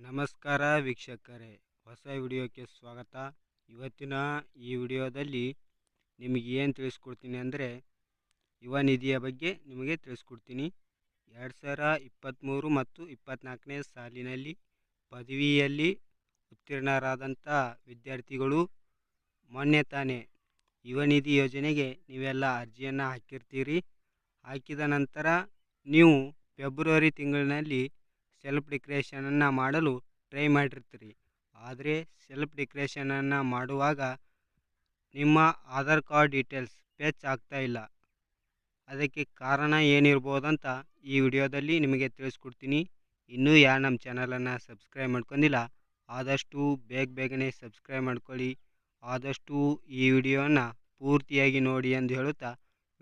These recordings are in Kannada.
ನಮಸ್ಕಾರ ವೀಕ್ಷಕರೇ, ಹೊಸ ವಿಡಿಯೋಕ್ಕೆ ಸ್ವಾಗತ. ಇವತ್ತಿನ ಈ ವಿಡಿಯೋದಲ್ಲಿ ನಿಮಗೆ ಏನು ತಿಳಿಸ್ಕೊಡ್ತೀನಿ ಅಂದರೆ, ಯುವ ನಿಧಿಯ ಬಗ್ಗೆ ನಿಮಗೆ ತಿಳಿಸ್ಕೊಡ್ತೀನಿ. ಎರಡು ಸಾವಿರ ಇಪ್ಪತ್ತ್ಮೂರು ಮತ್ತು ಇಪ್ಪತ್ತ್ನಾಲ್ಕನೇ ಸಾಲಿನಲ್ಲಿ ಪದವಿಯಲ್ಲಿ ಉತ್ತೀರ್ಣರಾದಂಥ ವಿದ್ಯಾರ್ಥಿಗಳು ಮೊನ್ನೆ ತಾನೇ ಯುವ ನಿಧಿ ಯೋಜನೆಗೆ ನೀವೆಲ್ಲ ಅರ್ಜಿಯನ್ನು ಹಾಕಿರ್ತೀರಿ. ಹಾಕಿದ ನಂತರ ನೀವು ಫೆಬ್ರವರಿ ತಿಂಗಳಿನಲ್ಲಿ ಸೆಲ್ಫ್ ಡಿಕ್ರೇಷನನ್ನು ಮಾಡಲು ಟ್ರೈ ಮಾಡಿರ್ತೀರಿ. ಆದರೆ ಸೆಲ್ಫ್ ಡಿಕ್ರೇಷನನ್ನು ಮಾಡುವಾಗ ನಿಮ್ಮ ಆಧಾರ್ ಕಾರ್ಡ್ ಡೀಟೇಲ್ಸ್ ಪೇಚ್ ಆಗ್ತಾ ಇಲ್ಲ. ಅದಕ್ಕೆ ಕಾರಣ ಏನಿರ್ಬೋದಂತ ಈ ವಿಡಿಯೋದಲ್ಲಿ ನಿಮಗೆ ತಿಳಿಸ್ಕೊಡ್ತೀನಿ. ಇನ್ನೂ ಯಾರು ನಮ್ಮ ಚಾನಲನ್ನು ಸಬ್ಸ್ಕ್ರೈಬ್ ಮಾಡ್ಕೊಂಡಿಲ್ಲ, ಆದಷ್ಟು ಬೇಗ ಬೇಗನೆ ಸಬ್ಸ್ಕ್ರೈಬ್ ಮಾಡ್ಕೊಳ್ಳಿ. ಆದಷ್ಟು ಈ ವಿಡಿಯೋನ ಪೂರ್ತಿಯಾಗಿ ನೋಡಿ ಎಂದು ಹೇಳುತ್ತಾ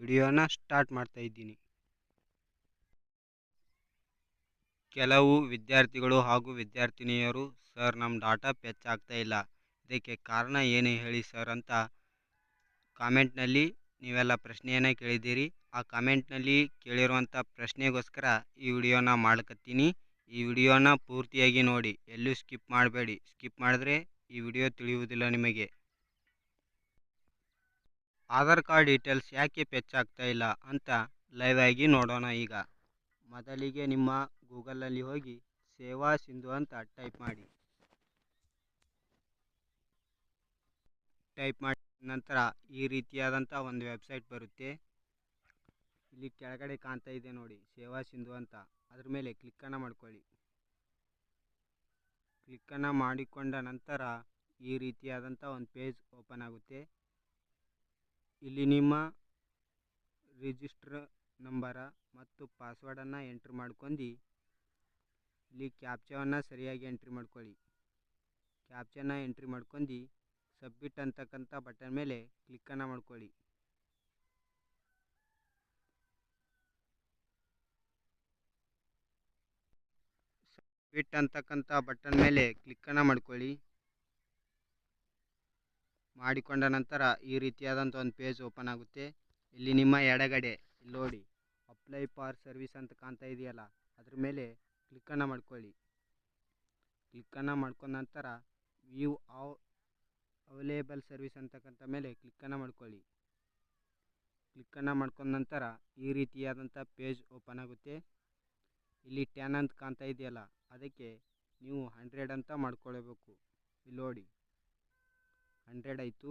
ವಿಡಿಯೋನ ಸ್ಟಾರ್ಟ್ ಮಾಡ್ತಾ ಇದ್ದೀನಿ. ಕೆಲವು ವಿದ್ಯಾರ್ಥಿಗಳು ಹಾಗೂ ವಿದ್ಯಾರ್ಥಿನಿಯರು, ಸರ್ ನಮ್ಮ ಡಾಟಾ ಪೆಚ್ ಆಗ್ತಾ ಇಲ್ಲ. ಇದಕ್ಕೆ ಕಾರಣ ಏನು ಹೇಳಿ ಸರ್ ಅಂತ ಕಾಮೆಂಟ್ನಲ್ಲಿ ನೀವೆಲ್ಲ ಪ್ರಶ್ನೆಯನ್ನು ಕೇಳಿದ್ದೀರಿ. ಆ ಕಾಮೆಂಟ್ನಲ್ಲಿ ಕೇಳಿರುವಂಥ ಪ್ರಶ್ನೆಗೋಸ್ಕರ ಈ ವಿಡಿಯೋನ ಮಾಡ್ಕತ್ತೀನಿ. ಈ ವಿಡಿಯೋನ ಪೂರ್ತಿಯಾಗಿ ನೋಡಿ. ಎಲ್ಲೂ ಸ್ಕಿಪ್ ಮಾಡಬೇಡಿ. ಸ್ಕಿಪ್ ಮಾಡಿದ್ರೆ ಈ ವಿಡಿಯೋ ತಿಳಿಯುವುದಿಲ್ಲ ನಿಮಗೆ. ಆಧಾರ್ ಕಾರ್ಡ್ ಡೀಟೇಲ್ಸ್ ಯಾಕೆ ಪೆಚ್ ಆಗ್ತಾ ಇಲ್ಲ ಅಂತ ಲೈವ್ ಆಗಿ ನೋಡೋಣ ಈಗ. ಮೊದಲಿಗೆ ನಿಮ್ಮ ಗೂಗಲಲ್ಲಿ ಹೋಗಿ ಸೇವಾ ಸಿಂಧು ಅಂತ ಟೈಪ್ ಮಾಡಿ. ಟೈಪ್ ಮಾಡಿ ನಂತರ ಈ ರೀತಿಯಾದಂಥ ಒಂದು ವೆಬ್ಸೈಟ್ ಬರುತ್ತೆ. ಇಲ್ಲಿ ಕೆಳಗಡೆ ಕಾಣ್ತಾ ಇದೆ ನೋಡಿ, ಸೇವಾ ಸಿಂಧು ಅಂತ. ಅದ್ರ ಮೇಲೆ ಕ್ಲಿಕ್ಕನ್ನು ಮಾಡ್ಕೊಳ್ಳಿ. ಕ್ಲಿಕ್ಕನ್ನು ಮಾಡಿಕೊಂಡ ನಂತರ ಈ ರೀತಿಯಾದಂಥ ಒಂದು ಪೇಜ್ ಓಪನ್ ಆಗುತ್ತೆ. ಇಲ್ಲಿ ನಿಮ್ಮ ರಿಜಿಸ್ಟ್ರ್ ನಂಬರ ಮತ್ತು ಪಾಸ್ವರ್ಡನ್ನು ಎಂಟ್ರ್ ಮಾಡ್ಕೊಂಡು ಇಲ್ಲಿ ಕ್ಯಾಪ್ಚಾವನ್ನು ಸರಿಯಾಗಿ ಎಂಟ್ರಿ ಮಾಡ್ಕೊಳ್ಳಿ. ಕ್ಯಾಪ್ಚನ್ನ ಎಂಟ್ರಿ ಮಾಡ್ಕೊಂಡು, ಸಬ್ಮಿಟ್ ಅಂತಕ್ಕಂಥ ಬಟನ್ ಮೇಲೆ ಕ್ಲಿಕ್ಕನ್ನು ಮಾಡ್ಕೊಳ್ಳಿ. ಸಬ್ಮಿಟ್ ಅಂತಕ್ಕಂಥ ಬಟನ್ ಮೇಲೆ ಕ್ಲಿಕ್ಕನ್ನು ಮಾಡ್ಕೊಳ್ಳಿ. ಮಾಡಿಕೊಂಡ ನಂತರ ಈ ರೀತಿಯಾದಂಥ ಒಂದು ಪೇಜ್ ಓಪನ್ ಆಗುತ್ತೆ. ಇಲ್ಲಿ ನಿಮ್ಮ ಎಡಗಡೆ ನೋಡಿ, ಅಪ್ಲೈ ಫಾರ್ ಸರ್ವಿಸ್ ಅಂತ ಕಾಣ್ತಾ ಇದೆಯಲ್ಲ, ಅದ್ರ ಮೇಲೆ ಕ್ಲಿಕ್ಕನ್ನು ಮಾಡ್ಕೊಳ್ಳಿ. ಕ್ಲಿಕ್ಕನ್ನು ಮಾಡ್ಕೊಂಡ ನಂತರ ವ್ಯೂ ಆವ್ ಅವೈಲೇಬಲ್ ಸರ್ವಿಸ್ ಅಂತಕ್ಕಂಥ ಮೇಲೆ ಕ್ಲಿಕ್ಕನ್ನು ಮಾಡ್ಕೊಳ್ಳಿ. ಕ್ಲಿಕ್ಕನ್ನು ಮಾಡ್ಕೊಂಡ ನಂತರ ಈ ರೀತಿಯಾದಂಥ ಪೇಜ್ ಓಪನ್ ಆಗುತ್ತೆ. ಇಲ್ಲಿ ಟೆನ್ ಅಂತ ಕಾಣ್ತಾ ಇದೆಯಲ್ಲ, ಅದಕ್ಕೆ ನೀವು ಹಂಡ್ರೆಡ್ ಅಂತ ಮಾಡ್ಕೊಳ್ಬೇಕು. ಇಲ್ಲಿ ನೋಡಿ. ಹಂಡ್ರೆಡ್ ಆಯಿತು.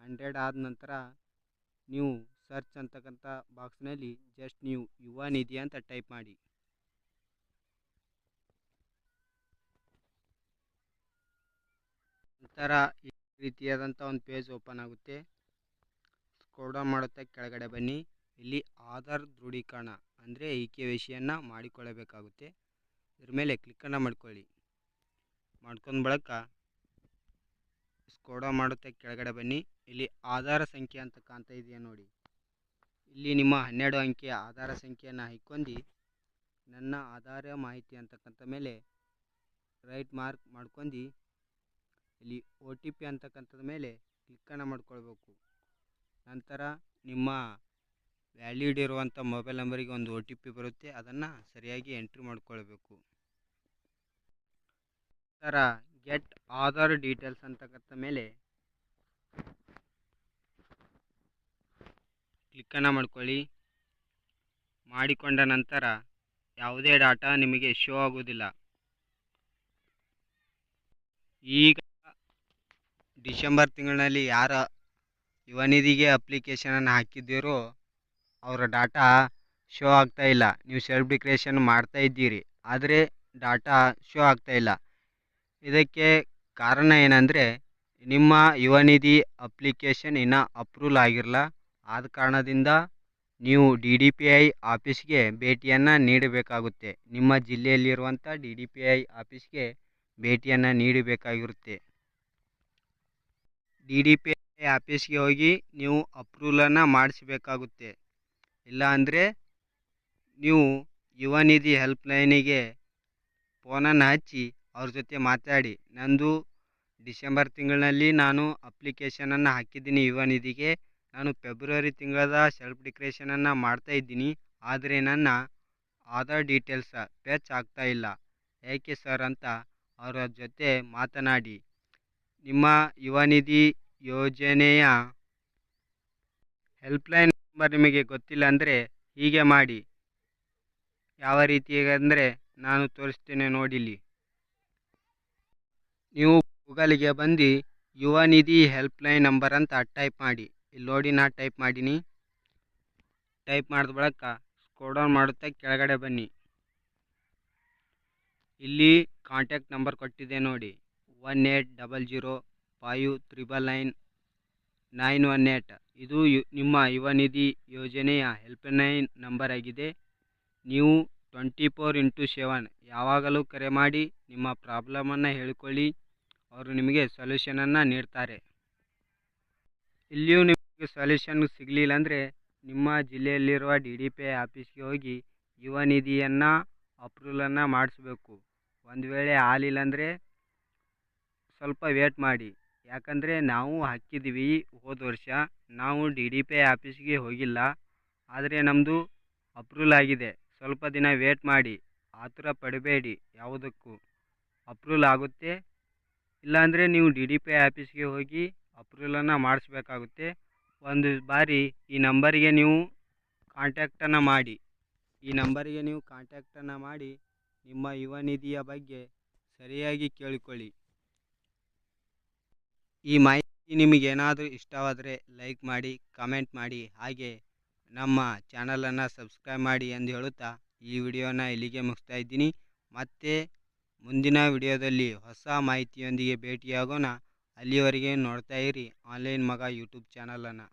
ಹಂಡ್ರೆಡ್ ಆದ ನಂತರ ನೀವು ಸರ್ಚ್ ಅಂತಕ್ಕಂಥ ಬಾಕ್ಸ್ನಲ್ಲಿ ಜಸ್ಟ್ ನೀವು ಯುವ ನಿಧಿ ಅಂತ ಟೈಪ್ ಮಾಡಿ. ನಂತರ ಈ ರೀತಿಯಾದಂಥ ಒಂದು ಪೇಜ್ ಓಪನ್ ಆಗುತ್ತೆ. ಡೌನ್ ಮಾಡುತ್ತಾ, ಕೆಳಗಡೆ ಬನ್ನಿ. ಇಲ್ಲಿ ಆಧಾರ್ ದೃಢೀಕರಣ ಅಂದರೆ ಈ ಕೆ ವಿಷಯನ ಮಾಡಿಕೊಳ್ಳಬೇಕಾಗುತ್ತೆ. ಇದ್ರ ಮೇಲೆ ಕ್ಲಿಕ್ಕನ್ನು ಮಾಡ್ಕೊಳ್ಳಿ. ಮಾಡ್ಕೊಂಡು ಬಳಕ ಮಾಡುತ್ತೆ ಮಾಡುತ್ತಾ, ಕೆಳಗಡೆ ಬನ್ನಿ. ಇಲ್ಲಿ ಆಧಾರ ಸಂಖ್ಯೆ ಅಂತ ಕಾಣ್ತಾ ಇದೆಯಾ ನೋಡಿ. ಇಲ್ಲಿ ನಿಮ್ಮ ಹನ್ನೆರಡು ಅಂಕೆಯ ಆಧಾರ ಸಂಖ್ಯೆಯನ್ನು ಹಾಕೊಂಡು ನನ್ನ ಆಧಾರ ಮಾಹಿತಿ ಅಂತಕ್ಕಂಥ ಮೇಲೆ ರೈಟ್ ಮಾರ್ಕ್ ಮಾಡ್ಕೊಂಡು ಇಲ್ಲಿ ಒ ಟಿ ಪಿ ಅಂತಕ್ಕಂಥದ ಮೇಲೆ ಕ್ಲಿಕ್ಕನ್ನು ಮಾಡ್ಕೊಳ್ಬೇಕು. ನಂತರ ನಿಮ್ಮ ವ್ಯಾಲಿಡ್ ಇರುವಂಥ ಮೊಬೈಲ್ ನಂಬರಿಗೆ ಒಂದು ಒ ಟಿ ಪಿ ಬರುತ್ತೆ, ಅದನ್ನು ಸರಿಯಾಗಿ ಎಂಟ್ರಿ ಮಾಡಿಕೊಳ್ಬೇಕು. ನಂತರ ಗೆಟ್ ಆಧಾರ್ ಡೀಟೇಲ್ಸ್ ಅಂತಕ್ಕಂಥ ಮೇಲೆ ಕ್ಲಿಕ್ಕನ್ನು ಮಾಡ್ಕೊಳ್ಳಿ. ಮಾಡಿಕೊಂಡ ನಂತರ ಯಾವುದೇ ಡಾಟಾ ನಿಮಗೆ ಶೋ ಆಗೋದಿಲ್ಲ ಈಗ ಡಿಸೆಂಬರ್ ತಿಂಗಳಿನಲ್ಲಿ ಯಾರ ಯುವನಿಧಿಗೆ ಅಪ್ಲಿಕೇಶನನ್ನು ಹಾಕಿದ್ದೀರೋ ಅವರ ಡಾಟಾ ಶೋ ಆಗ್ತಾ ಇಲ್ಲ. ನೀವು ಸೆಲ್ಫ್ ಡಿಕ್ರೇಷನ್ ಮಾಡ್ತಾ ಇದ್ದೀರಿ, ಆದರೆ ಡಾಟಾ ಶೋ ಆಗ್ತಾ ಇಲ್ಲ. ಇದಕ್ಕೆ ಕಾರಣ ಏನಂದರೆ, ನಿಮ್ಮ ಯುವ ನಿಧಿ ಅಪ್ಲಿಕೇಶನ್ ಇನ್ನೂ ಅಪ್ರೂವಲ್ ಆಗಿರಲ್ಲ ಆದ ಕಾರಣದಿಂದ ನೀವು ಡಿ ಡಿ ಪಿ ಐ ಆಫೀಸ್ಗೆ ಭೇಟಿಯನ್ನು ನೀಡಬೇಕಾಗುತ್ತೆ. ನಿಮ್ಮ ಜಿಲ್ಲೆಯಲ್ಲಿರುವಂಥ ಡಿ ಡಿ ಪಿ ಐ ಆಫೀಸ್ಗೆ ಭೇಟಿಯನ್ನು ನೀಡಬೇಕಾಗಿರುತ್ತೆ. ಡಿ ಡಿ ಪಿ ಐ ಆಫೀಸ್ಗೆ ಹೋಗಿ ನೀವು ಇಲ್ಲ ಅಂದರೆ ನೀವು ಯುವ ನಿಧಿ ಹೆಲ್ಪ್ಲೈನಿಗೆ ಫೋನನ್ನು ಹಚ್ಚಿ ಅವ್ರ ಜೊತೆ ಮಾತಾಡಿ. ನಂದು ಡಿಸೆಂಬರ್ ತಿಂಗಳಿನಲ್ಲಿ ನಾನು ಅಪ್ಲಿಕೇಶನನ್ನು ಹಾಕಿದ್ದೀನಿ ಯುವ ನಿಧಿಗೆ. ನಾನು ಫೆಬ್ರವರಿ ತಿಂಗಳದ ಸೆಲ್ಫ್ ಡಿಕ್ರೇಷನನ್ನು ಮಾಡ್ತಾ ಇದ್ದೀನಿ. ಆದರೆ ನನ್ನ ಆಧಾರ್ ಡೀಟೇಲ್ಸ್ ಫೆಚ್ ಇಲ್ಲ. ಏಕೆ ಸರ್ ಅಂತ ಅವರ ಜೊತೆ ಮಾತನಾಡಿ. ನಿಮ್ಮ ಯುವ ನಿಧಿ ಯೋಜನೆಯ ಹೆಲ್ಪ್ಲೈನ್ ನಂಬರ್ ನಿಮಗೆ ಗೊತ್ತಿಲ್ಲ ಅಂದರೆ ಹೀಗೆ ಮಾಡಿ. ಯಾವ ರೀತಿ ಅಂದರೆ ನಾನು ತೋರಿಸ್ತೇನೆ ನೋಡಿಲಿ ನೀವು ಗೂಗಲಿಗೆ ಬಂದು ಯುವ ನಿಧಿ ಹೆಲ್ಪ್ಲೈನ್ ನಂಬರ್ ಅಂತ ಟೈಪ್ ಮಾಡಿ. ಇಲ್ಲಿ ನೋಡಿ ನಾ ಟೈಪ್ ಮಾಡೀನಿ. ಟೈಪ್ ಮಾಡಿದ ಬಳಿಕ ಸ್ಕ್ರೋಡೌನ್ ಮಾಡುತ್ತಾ ಕೆಳಗಡೆ ಬನ್ನಿ. ಇಲ್ಲಿ ಕಾಂಟ್ಯಾಕ್ಟ್ ನಂಬರ್ ಕೊಟ್ಟಿದೆ ನೋಡಿ. One eight double zero five triple nine nine one eight ಇದು ನಿಮ್ಮ ಯುವ ನಿಧಿ ಯೋಜನೆಯ ಹೆಲ್ಪ್ಲೈನ್ ನಂಬರ್ ಆಗಿದೆ. ನೀವು ಟ್ವೆಂಟಿ ಫೋರ್ ಇಂಟು ಸೆವೆನ್ ಯಾವಾಗಲೂ ಕರೆ ಮಾಡಿ ನಿಮ್ಮ ಪ್ರಾಬ್ಲಮನ್ನು ಹೇಳಿಕೊಳ್ಳಿ. ಅವರು ನಿಮಗೆ ಸೊಲ್ಯೂಷನನ್ನು ನೀಡ್ತಾರೆ. ಇಲ್ಲಿಯೂ ನಿಮಗೆ ಸೊಲ್ಯೂಷನ್ ಸಿಗಲಿಲ್ಲ ಅಂದರೆ ನಿಮ್ಮ ಜಿಲ್ಲೆಯಲ್ಲಿರುವ ಡಿ ಡಿ ಪಿ ಆಫೀಸ್ಗೆ ಹೋಗಿ ಯುವ ನಿಧಿಯನ್ನು ಅಪ್ರೂವಲನ್ನು ಮಾಡಿಸ್ಬೇಕು. ಒಂದು ವೇಳೆ ಆಗಲಿಲ್ಲ ಅಂದರೆ ಸ್ವಲ್ಪ ವೇಟ್ ಮಾಡಿ. ಯಾಕಂದರೆ ನಾವು ಹಾಕಿದ್ದೀವಿ ಹೋದ ವರ್ಷ. ನಾವು ಡಿ ಡಿ ಪಿ ಆಫೀಸ್ಗೆ ಹೋಗಿಲ್ಲ. ಆದರೆ ನಮ್ಮದು ಅಪ್ರೂವಲ್ ಆಗಿದೆ. ಸ್ವಲ್ಪ ದಿನ ವೇಟ್ ಮಾಡಿ. ಆತುರ ಪಡಬೇಡಿ ಯಾವುದಕ್ಕೂ. ಅಪ್ರೂವಲ್ ಆಗುತ್ತೆ. ಇಲ್ಲಾಂದರೆ ನೀವು ಡಿ ಡಿ ಪಿ ಆಫೀಸ್ಗೆ ಹೋಗಿ ಅಪ್ರೂವಲನ್ನು ಮಾಡಿಸ್ಬೇಕಾಗುತ್ತೆ. ಒಂದು ಬಾರಿ ಈ ನಂಬರಿಗೆ ನೀವು ಕಾಂಟ್ಯಾಕ್ಟನ್ನು ಮಾಡಿ. ಈ ನಂಬರಿಗೆ ನೀವು ಕಾಂಟ್ಯಾಕ್ಟನ್ನು ಮಾಡಿ. ನಿಮ್ಮ ಯುವ ನಿಧಿಯ ಬಗ್ಗೆ ಸರಿಯಾಗಿ ಕೇಳಿಕೊಳ್ಳಿ. ಈ ಮಾಹಿತಿ ನಿಮಗೇನಾದರೂ ಇಷ್ಟವಾದರೆ ಲೈಕ್ ಮಾಡಿ, ಕಮೆಂಟ್ ಮಾಡಿ, ಹಾಗೆ ನಮ್ಮ ಚಾನಲನ್ನು ಸಬ್ಸ್ಕ್ರೈಬ್ ಮಾಡಿ ಎಂದು ಹೇಳುತ್ತಾ ಈ ವಿಡಿಯೋನ ಇಲ್ಲಿಗೆ ಮುಗಿಸ್ತಾ ಇದ್ದೀನಿ. ಮತ್ತೆ ಮುಂದಿನ ವಿಡಿಯೋದಲ್ಲಿ ಹೊಸ ಮಾಹಿತಿಯೊಂದಿಗೆ ಭೇಟಿಯಾಗೋಣ. ಅಲ್ಲಿವರೆಗೆ ನೋಡ್ತಾ ಇರಿ ಆನ್ಲೈನ್ ಮಗ ಯೂಟ್ಯೂಬ್ ಚಾನಲನ್ನು.